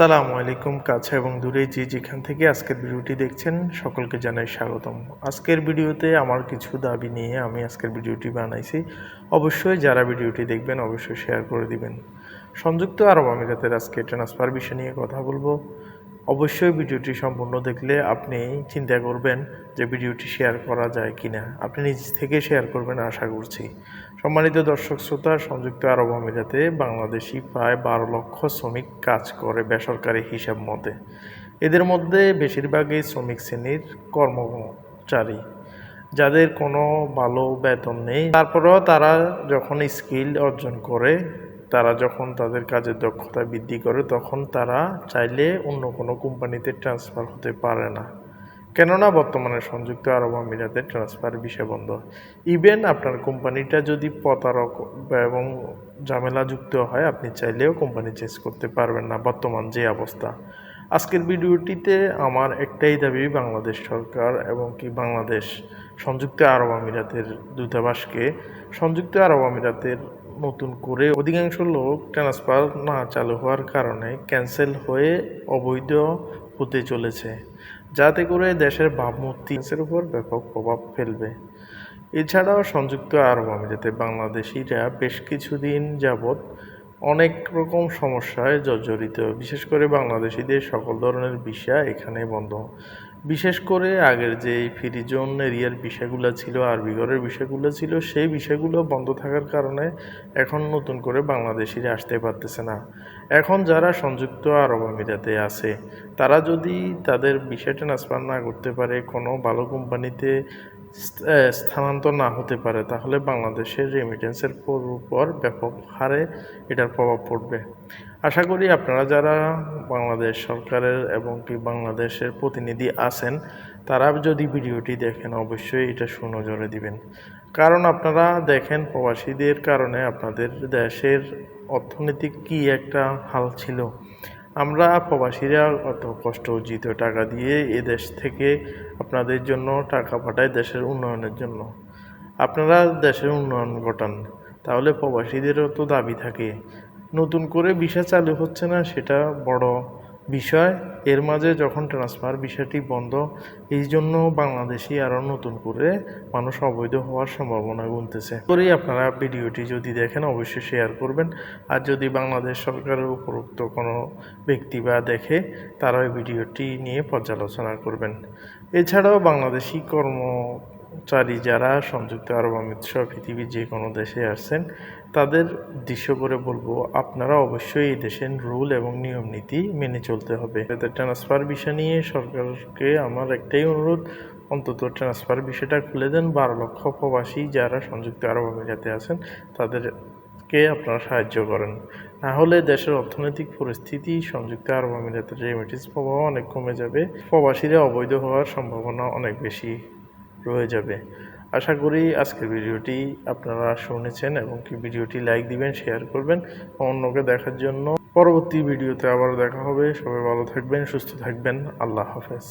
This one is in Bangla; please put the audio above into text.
সালামু আলাইকুম, কাছে এবং দূরে যে যেখান থেকে আজকের ভিডিওটি দেখছেন, সকলকে জানাই স্বাগতম। আজকের ভিডিওতে আমার কিছু দাবি নিয়ে আমি আজকের ভিডিওটি বানাইছি। অবশ্যই যারা ভিডিওটি দেখবেন, অবশ্যই শেয়ার করে দিবেন। সংযুক্ত আরব আমিরাতের আজকে ট্রান্সফার বিষয় নিয়ে কথা বলব। অবশ্যই ভিডিওটি সম্পূর্ণ দেখলে আপনি চিন্তা করবেন যে ভিডিওটি শেয়ার করা যায় কিনা। আপনি নিজ থেকে শেয়ার করবেন আশা করছি। সম্মানিত দর্শক শ্রোতা, সংযুক্ত আরব আমিরাতে বাংলাদেশি প্রায় বারো লক্ষ শ্রমিক কাজ করে বেসরকারি হিসাব মতে। এদের মধ্যে বেশিরভাগই শ্রমিক শ্রেণির কর্মচারী, যাদের কোনো ভালো বেতন নেই। তারপরেও তারা যখন স্কিল অর্জন করে তারা যখন তাদের কাজের দক্ষতা বৃদ্ধি করে, তখন তারা চাইলে অন্য কোনো কোম্পানিতে ট্রান্সফার হতে পারে না। কেননা বর্তমানে সংযুক্ত আরব আমিরাতে ট্রান্সফার বিষয় বন্ধ। ইভেন আপনার কোম্পানিটা যদি প্রতারক এবং ঝামেলাযুক্ত হয়, আপনি চাইলেও কোম্পানি চেঞ্জ করতে পারবেন না বর্তমান যে অবস্থা। আজকের ভিডিওটিতে আমার একটাই দাবি, বাংলাদেশ সরকার এবং কি বাংলাদেশ সংযুক্ত আরব আমিরাতের দূতাবাসকে। সংযুক্ত আরব আমিরাতের নতুন করে অধিকাংশ লোক ট্রান্সফার না চালু হওয়ার কারণে ক্যান্সেল হয়ে অবৈধ হতে চলেছে। যাতে করে দেশের ভাবমূর্তির উপর ব্যাপক প্রভাব ফেলবে। এছাড়াও সংযুক্ত আরব আমিরাতে বাংলাদেশিরা বেশ কিছুদিন যাবৎ অনেক রকম সমস্যায় জর্জরিত। বিশেষ করে বাংলাদেশিদের সকল ধরনের ভিসা এখানে বন্ধ। বিশেষ করে আগের যে ফ্রি জোন এরিয়ার বিষয়গুলো ছিল আর বিগরের বিষয়গুলো ছিল, সেই বিষয়গুলো বন্ধ থাকার কারণে এখন নতুন করে বাংলাদেশিরা আসতে পারতেছে না। এখন যারা সংযুক্ত আরব আমিরাতে আছে, তারা যদি তাদের বিষয় ট্রান্সফার না করতে পারে, কোনো ভালো কোম্পানিতে স্থানান্তর না হতে পারে, তাহলে বাংলাদেশের রেমিটেন্সের উপর ব্যাপক হারে এটার প্রভাব পড়বে। আশা করি আপনারা যারা বাংলাদেশ সরকারের এবং কি বাংলাদেশের প্রতিনিধি আছেন, তারা যদি ভিডিওটি দেখেন, অবশ্যই এটা সুনজরে দিবেন। কারণ আপনারা দেখেন, প্রবাসীদের কারণে আপনাদের দেশের অর্থনীতি কি একটা হাল ছিল। আমরা প্রবাসীরা অত কষ্ট অর্জিত টাকা দিয়ে এদেশ দেশ থেকে আপনাদের জন্য টাকা পাঠাই দেশের উন্নয়নের জন্য? আপনারা দেশের উন্নয়ন ঘটান, তাহলে প্রবাসীদেরও তো দাবি থাকে। নতুন করে ভিসা চালু হচ্ছে না, সেটা বড় বিষয়, এর মাঝে যখন ট্রান্সফার বিষয়টি বন্ধ, এই জন্য বাংলাদেশি আরও নতুন করে মানুষ অবৈধ হওয়ার সম্ভাবনা গুনতেছে। করেই আপনারা ভিডিওটি যদি দেখেন, অবশ্যই শেয়ার করবেন। আর যদি বাংলাদেশ সরকারের উপরোক্ত কোনো ব্যক্তি বা দেখে, তারা ওই ভিডিওটি নিয়ে পর্যালোচনা করবেন। এছাড়াও বাংলাদেশি কর্ম চারি যারা সংযুক্ত আরব আমিরাত সহ পৃথিবীর যে কোনো দেশে আসছেন, তাদের উদ্দেশ্য করে বলব, আপনারা অবশ্যই এই দেশের রুল এবং নিয়ম নীতি মেনে চলতে হবে। এদের ট্রান্সফার বিষয় নিয়ে সরকারকে আমার একটাই অনুরোধ, অন্তত ট্রান্সফার বিষয়টা খুলে দেন। বারো লক্ষ প্রবাসী যারা সংযুক্ত আরব আমিরাতে আছেন, তাদেরকে আপনারা সাহায্য করেন। না হলে দেশের অর্থনৈতিক পরিস্থিতি, সংযুক্ত আরব আমিরাতের রেমিটেন্স প্রভাব অনেক কমে যাবে। প্রবাসীরা অবৈধ হওয়ার সম্ভাবনা অনেক বেশি। রয়ে যাবে। আশা করি আজকের ভিডিওটি আপনারা শুনেছেন এবং কি ভিডিওটি লাইক দিবেন, শেয়ার করবেন অন্যকে দেখার জন্য পরবর্তী ভিডিওতে আবার দেখা হবে। সবাই ভালো থাকবেন, সুস্থ থাকবেন। আল্লাহ হাফেজ।